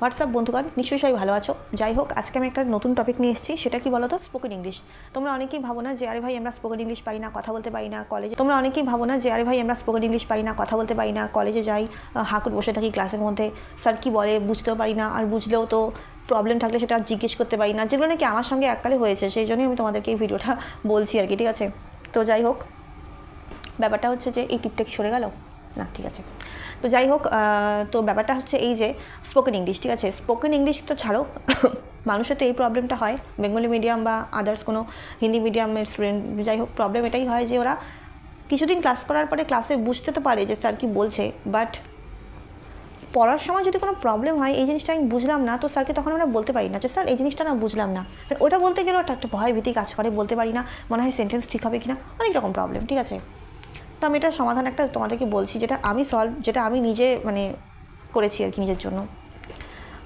WhatsApp বন্ধুগণ, নিশ্চয়ই সবাই ভালো আছো। যাই হোক, আজকে আমি একটা নতুন টপিক নিয়ে এসেছি, সেটা কি বলো তো স্পোকেন ইংলিশ তোমরা অনেকেই ভাবো না যে, আরে ভাই, আমরা স্পোকেন ইংলিশ পাই না, কথা বলতে পারি না কলেজে তোমরা অনেকেই ভাবো না যে, আরে ভাই, আমরা স্পোকেন ইংলিশ পাই না, কথা বলতে পারি না কলেজে যাই হাঁকুট বসে থাকি ক্লাসের মধ্যে। স্যার কী বলে, বুঝতেও পারি না, আর বুঝলেও তো প্রবলেম থাকলে সেটা জিজ্ঞেস করতে পারি না। যেগুলো নাকি আমার সঙ্গে এককালে হয়েছে, সেই জন্যই আমি তোমাদেরকে এই ভিডিওটা বলছি আর কি, ঠিক আছে? তো যাই হোক, ব্যাপারটা হচ্ছে যে, এই টিপটেক সরে গেল? না, ঠিক আছে। তো যাই হোক তো ব্যাপারটা হচ্ছে এই যে স্পোকেন ইংলিশ ঠিক আছে? স্পোকেন ইংলিশ তো ছাড়ো, মানুষের তো এই প্রবলেমটা হয়। বেঙ্গলি মিডিয়াম বা আদার্স কোনো হিন্দি মিডিয়ামের স্টুডেন্ট যাই হোক প্রবলেম এটাই হয় যে ওরা কিছুদিন ক্লাস করার পরে ক্লাসে বুঝতে তো পারে যে স্যার কি বলছে। বাট পড়ার সময় যদি কোনো প্রবলেম হয়, এই জিনিসটা আমি বুঝলাম না, তো স্যারকে তখন আমরা বলতে পারি না যে স্যার এই জিনিসটা না বুঝলাম না। ওটা বলতে গেলেও একটা একটা ভয় ভীতি কাজ করে, বলতে পারি না, মনে হয় সেন্টেন্স ঠিক হবে কি না অনেক রকম প্রবলেম ঠিক আছে? তো আমি এটা সমাধান একটা তোমাদেরকে বলছি, যেটা আমি সলভ যেটা আমি নিজে মানে করেছি আর কি নিজের জন্য।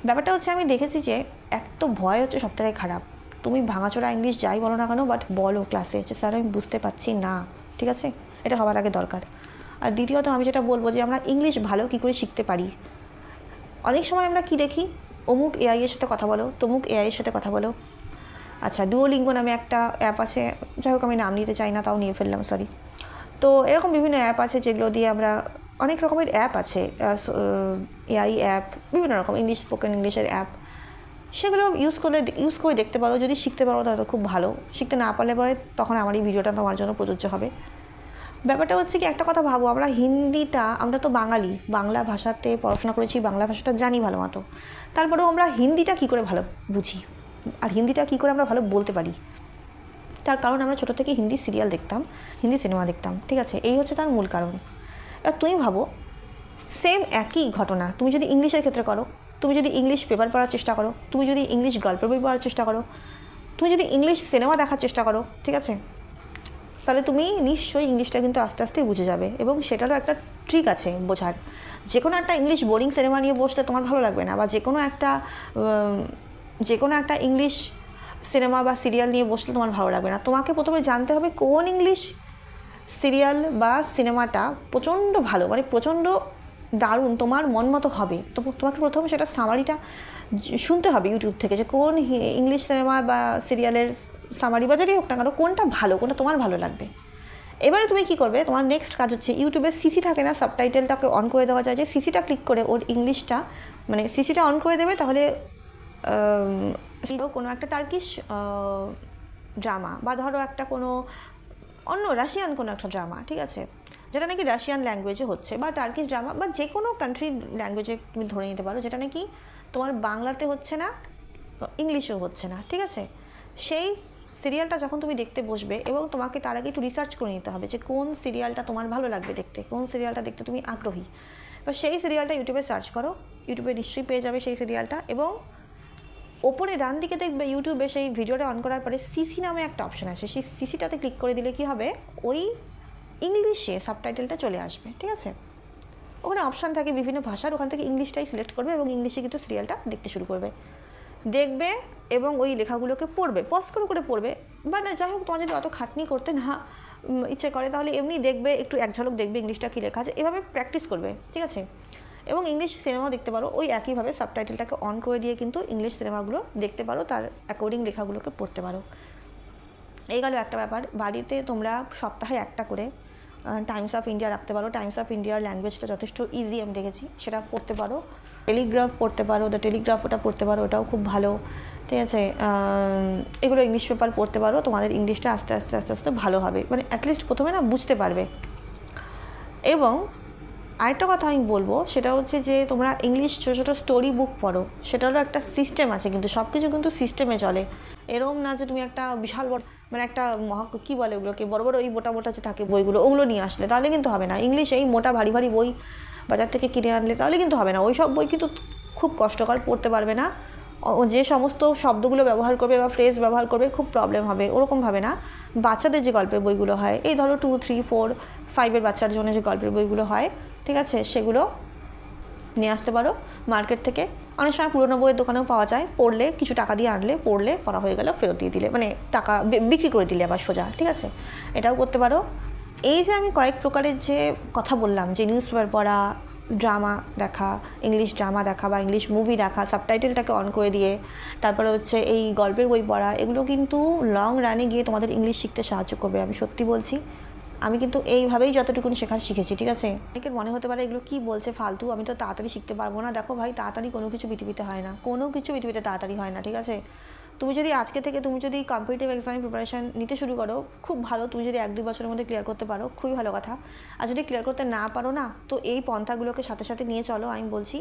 ব্যাপারটা হচ্ছে আমি দেখেছি যে এক তো ভয় হচ্ছে সব থেকে খারাপ। তুমি ভাঙাচোরা ইংলিশ যাই বলো না কেন বাট বলো ক্লাসে যে স্যার আমি বুঝতে পারছি না, ঠিক আছে? এটা হবার আগে দরকার। আর দ্বিতীয়ত আমি যেটা বলব যে আমরা ইংলিশ ভালো কী করে শিখতে পারি? অনেক সময় আমরা কি দেখি? অমুক এআই এর সাথে কথা বলো, তমুক এআই এর সাথে কথা বলো। আচ্ছা ডুয়োলিঙ্গো নামে একটা অ্যাপ আছে, যাই হোক আমি নাম নিতে চাই না, তাও নিয়ে ফেললাম সরি তো এরকম বিভিন্ন অ্যাপ আছে যেগুলো দিয়ে আমরা অনেক রকমের অ্যাপ আছে এআই অ্যাপ বিভিন্ন রকম ইংলিশ স্পোকেন ইংলিশের অ্যাপ সেগুলো ইউজ করলে ইউজ করে দেখতে পারো, যদি শিখতে পারো তাহলে খুব ভালো। শিখতে না পারলে পরে তখন আমার এই ভিডিওটা তোমার জন্য প্রযোজ্য হবে। ব্যাপারটা হচ্ছে কি, একটা কথা ভাবো, আমরা হিন্দিটা, আমরা তো বাঙালি, বাংলা ভাষাতে পড়াশোনা করেছি, বাংলা ভাষাটা জানি ভালো মতো। তারপরেও আমরা হিন্দিটা কী করে ভালো বুঝি? আর হিন্দিটা কী করে আমরা ভালো বলতে পারি? তার কারণ আমরা ছোটো থেকে হিন্দি সিরিয়াল দেখতাম, হিন্দি সিনেমা দেখতাম, ঠিক আছে? এই হচ্ছে তার মূল কারণ। এবার তুমি ভাবো সেম একই ঘটনা, তুমি যদি ইংলিশের ক্ষেত্রে করো, তুমি যদি ইংলিশ পেপার পড়ার চেষ্টা করো, তুমি যদি ইংলিশ গল্পের বই পড়ার চেষ্টা করো, তুমি যদি ইংলিশ সিনেমা দেখার চেষ্টা করো, ঠিক আছে? তাহলে তুমি নিশ্চয়ই ইংলিশটা কিন্তু আস্তে আস্তে বুঝে যাবে এবং সেটারও একটা ট্রিক আছে বোঝার। যে কোনো একটা ইংলিশ বোরিং সিনেমা নিয়ে বসলে তোমার ভালো লাগবে না বা যে কোনো একটা যে কোনো একটা ইংলিশ সিনেমা বা সিরিয়াল নিয়ে বসলে তোমার ভালো লাগবে না। তোমাকে প্রথমে জানতে হবে কোন ইংলিশ সিরিয়াল বা সিনেমাটা প্রচণ্ড ভালো মানে প্রচণ্ড দারুণ তোমার মন মতো হবে। তো তোমাকে প্রথমে সেটা সামারিটা শুনতে হবে ইউটিউব থেকে যে কোন ইংলিশ সিনেমা বা সিরিয়ালের সামারি বা যেটাই হোক না কেন, কোনটা ভালো, কোনটা তোমার ভালো লাগবে। এবারে তুমি কি করবে, তোমার নেক্সট কাজ হচ্ছে ইউটিউবে সিসি থাকে না সাবটাইটেলটাকে অন করে দেওয়া যায়। যে সিসিটা ক্লিক করে ওর ইংলিশটা মানে সিসিটা অন করে দেবে, তাহলে কোনো একটা টার্কিশ ড্রামা বা ধরো একটা কোনো অন্য রাশিয়ান কোনো একটা ড্রামা ঠিক আছে? যেটা নাকি রাশিয়ান ল্যাঙ্গুয়েজে হচ্ছে বা টার্কিশ ড্রামা বা যে কোনো কান্ট্রির ল্যাঙ্গুয়েজে তুমি ধরে নিতে পারো, যেটা নাকি তোমার বাংলাতে হচ্ছে না ইংলিশেও হচ্ছে না, ঠিক আছে? সেই সিরিয়ালটা যখন তুমি দেখতে বসবে এবং তোমাকে তার আগে একটু রিসার্চ করে নিতে হবে যে কোন সিরিয়ালটা তোমার ভালো লাগবে দেখতে, কোন সিরিয়ালটা দেখতে তুমি আগ্রহী। এবার সেই সিরিয়ালটা ইউটিউবে সার্চ করো ইউটিউবে নিশ্চয়ই পেয়ে যাবে সেই সিরিয়ালটা এবং ওপরে ডান দিকে দেখবে ইউটিউবে সেই ভিডিওটা অন করার পরে সিসি নামে একটা অপশন আছে। সেই সিসিটাতে ক্লিক করে দিলে কি হবে? ওই ইংলিশে সাবটাইটেলটা চলে আসবে, ঠিক আছে? ওখানে অপশান থাকে বিভিন্ন ভাষার, ওখান থেকে ইংলিশটাই সিলেক্ট করবে এবং ইংলিশে কিন্তু সিরিয়ালটা দেখতে শুরু করবে। দেখবে এবং ওই লেখাগুলোকে পড়বে পজ করে করে পড়বে। বা না, যাই হোক, তোমার যদি অত খাটনি করতে না ইচ্ছে করে, তাহলে এমনি দেখবে, একটু এক ঝলক দেখবে ইংলিশটা কী লেখা আছে। এভাবে প্র্যাকটিস করবে, ঠিক আছে? এবং ইংলিশ সিনেমাও দেখতে পারো। ওই একইভাবে সাবটাইটেলটাকে অন করে দিয়ে কিন্তু ইংলিশ সিনেমাগুলো দেখতে পারো, তার অ্যাকর্ডিং লেখাগুলোকে পড়তে পারো। এই গেল একটা ব্যাপার। বাড়িতে তোমরা সপ্তাহে একটা করে টাইমস অফ ইন্ডিয়া রাখতে পারো। টাইমস অফ ইন্ডিয়ার ল্যাঙ্গুয়েজটা যথেষ্ট ইজি আমি দেখেছি। সেটা পড়তে পারো। টেলিগ্রাফ পড়তে পারো দ্য টেলিগ্রাফ ওটা পড়তে পারো, ওটাও খুব ভালো। ঠিক আছে? এগুলো ইংলিশ পেপার পড়তে পারো। তোমাদের ইংলিশটা আস্তে আস্তে আস্তে আস্তে ভালো হবে। মানে অ্যাটলিস্ট প্রথমে না বুঝতে পারবে। এবং আরেকটা কথা আমি বলব, সেটা হচ্ছে যে তোমরা ইংলিশ ছোটো ছোটো স্টোরি বুক পড়ো, সেটারও একটা সিস্টেম আছে কিন্তু সব কিছু কিন্তু সিস্টেমে চলে। এরকম না যে তুমি একটা বিশাল বড় মানে একটা মহা, কী বলে ওগুলোকে, বড় বড় ওই মোটা মোটা যে থাকে বইগুলো, ওগুলো নিয়ে আসলে তাহলে কিন্তু হবে না। ইংলিশ এই মোটা ভারী ভারী বই বাজার থেকে কিনে আনলে তাহলে কিন্তু হবে না। ওই সব বই কিন্তু খুব কষ্টকর, পড়তে পারবে না। যে সমস্ত শব্দগুলো ব্যবহার করবে বা ফ্রেজ ব্যবহার করবে খুব প্রবলেম হবে ওরকমভাবে না। বাচ্চাদের যে গল্পের বইগুলো হয়, এই ধরো টু থ্রি ফোর ফাইভের বাচ্চার জন্য যে গল্পের বইগুলো হয়, ঠিক আছে? সেগুলো নিয়ে আসতে পারো। মার্কেট থেকে অনেক সময় পুরোনো বইয়ের দোকানেও পাওয়া যায়। পড়লে, কিছু টাকা দিয়ে আনলে, পড়লে পড়া হয়ে গেল, ফেরত দিয়ে দিলে মানে টাকা বিক্রি করে দিলে আবার সোজা, ঠিক আছে? এটাও করতে পারো। এই যে আমি কয়েক প্রকারের যে কথা বললাম, যে নিউজ পেপার পড়া ড্রামা দেখা ইংলিশ ড্রামা দেখা বা ইংলিশ মুভি দেখা সাবটাইটেলটাকে অন করে দিয়ে, তারপরে হচ্ছে এই গল্পের বই পড়া, এগুলো কিন্তু লং রানে গিয়ে তোমাদের ইংলিশ শিখতে সাহায্য করবে, আমি সত্যি বলছি। আমি কিন্তু এইভাবেই যতটুকুনি শেখার শিখেছি, ঠিক আছে? অনেকের মনে হতে পারে এগুলো কি বলছে ফালতু, আমি তো তাড়াতাড়ি শিখতে পারব না। দেখো ভাই, তাড়াতাড়ি কোনো কিছু পৃথিবীতে হয় না। কোনো কিছু পৃথিবীতে তাড়াতাড়ি হয় না, ঠিক আছে? তুমি যদি আজকে থেকে তুমি যদি কম্পিটিটিভ এক্সামের প্রিপারেশান নিতে শুরু করো, খুব ভালো। তুমি যদি এক দুই বছরের মধ্যে ক্লিয়ার করতে পারো, খুবই ভালো কথা। আর যদি ক্লিয়ার করতে না পারো না, তো এই পন্থাগুলোকে সাথে সাথে নিয়ে চলো, আমি বলছি।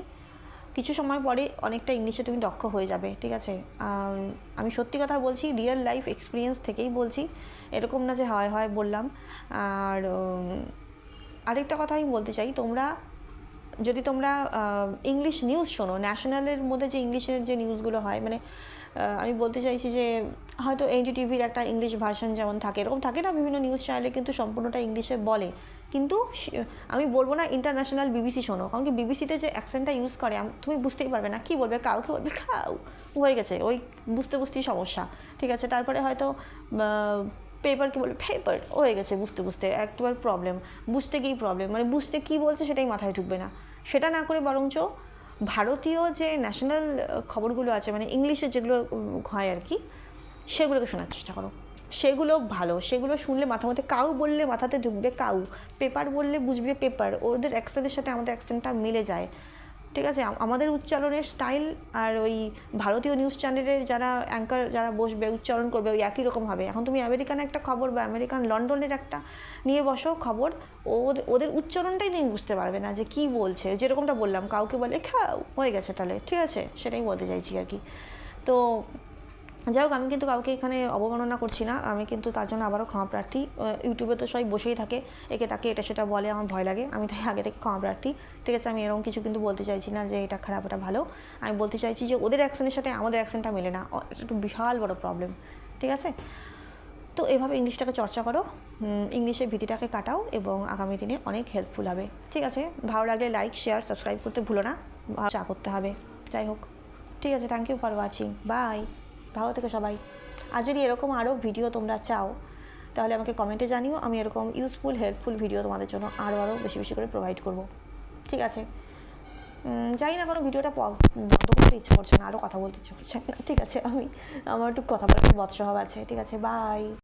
কিছু সময় পরে অনেকটা ইংলিশে তুমি দক্ষ হয়ে যাবে, ঠিক আছে? আমি সত্যি কথা বলছি রিয়েল লাইফ এক্সপিরিয়েন্স থেকেই বলছি। এরকম না যে হয় হয় বললাম। আর আরেকটা কথা আমি বলতে চাই, তোমরা, যদি তোমরা ইংলিশ নিউজ শোনো ন্যাশনালের মধ্যে যে ইংলিশের যে নিউজগুলো হয় মানে আমি বলতে চাইছি যে, হয়তো এনডি টিভির একটা ইংলিশ ভার্সন যেমন থাকে, এরকম থাকে না? বিভিন্ন নিউজ চ্যানেলে কিন্তু সম্পূর্ণটা ইংলিশে বলে। কিন্তু আমি বলব না ইন্টারন্যাশনাল বিবিসি শোনো, কারণ কি বিবিসিতে যে অ্যাকসেন্টটা ইউজ করে তুমি বুঝতেই পারবে না, কী বলবে, কাউকে বলবে, খাও, হয়ে গেছে, ওই বুঝতে বুঝতেই সমস্যা, ঠিক আছে, তারপরে হয়তো পেপার কি বলবে পেপার হয়ে গেছে, বুঝতে বুঝতে একবার প্রবলেম বুঝতে গিয়েই প্রবলেম মানে বুঝতে কী বলছে সেটাই মাথায় ঢুকবে না, সেটা না করে বরঞ্চ ভারতীয় যে ন্যাশনাল খবরগুলো আছে মানে ইংলিশে যেগুলো হয় আর কি, সেগুলোকে শোনার চেষ্টা করো। সেগুলো ভালো। সেগুলো শুনলে মাথা মধ্যে কাউ বললে মাথাতে ঢুকবে কাউ। পেপার বললে বুঝবে পেপার। ওদের অ্যাকসেন্টের সাথে আমাদের অ্যাকসেন্টটা মিলে যায়। ঠিক আছে? আমাদের উচ্চারণের স্টাইল আর ওই ভারতীয় নিউজ চ্যানেলের যারা অ্যাঙ্কার যারা বসবে, উচ্চারণ করবে, ওই একই রকম হবে। এখন তুমি আমেরিকান একটা খবর বা আমেরিকান লন্ডনের একটা নিয়ে বসো খবর ওদের ওদের উচ্চারণটাই তুমি বুঝতে পারবে না যে কী বলছে। যেরকমটা বললাম, কাউকে বলে খাও, হয়ে গেছে তাহলে। ঠিক আছে? সেটাই বলতে চাইছি আর কি। তো যাই হোক, আমি কিন্তু কাউকে এখানে অবমাননা করছি না। আমি কিন্তু তার জন্য আবারও ক্ষমা প্রার্থী। ইউটিউবে তো সবাই বসেই থাকে। একে তাকে এটা সেটা বলে আমার ভয় লাগে। আমি তাই আগে থেকে ক্ষমা প্রার্থী। ঠিক আছে, আমি এরকম কিছু কিন্তু বলতে চাইছি না যে এটা খারাপ, এটা ভালো। আমি বলতে চাইছি যে ওদের অ্যাকসেন্টের সাথে আমাদের অ্যাকশনটা মেলে না। একটু বিশাল বড় প্রবলেম ঠিক আছে? তো এভাবে ইংলিশটাকে চর্চা করো। ইংলিশের ভীতিটাকে কাটাও এবং আগামী দিনে অনেক হেল্পফুল হবে। ঠিক আছে? ভালো লাগলে লাইক শেয়ার সাবস্ক্রাইব করতে ভুলো না। চা করতে হবে। যাই হোক। ঠিক আছে thank you for watching bye ভালো থেকে সবাই। আর যদি এরকম আরও ভিডিও তোমরা চাও, তাহলে আমাকে কমেন্টে জানিও, আমি এরকম ইউজফুল হেল্পফুল ভিডিও তোমাদের জন্য আরও আরও বেশি বেশি করে প্রোভাইড করব। ঠিক আছে? যাই না কোনো ভিডিওটা বন্ধ করতে ইচ্ছে করছে না আরও কথা বলতে ইচ্ছে করছে। ঠিক আছে, আমি আমার একটু কথা বলার বৎসভাব আছে। ঠিক আছে বাই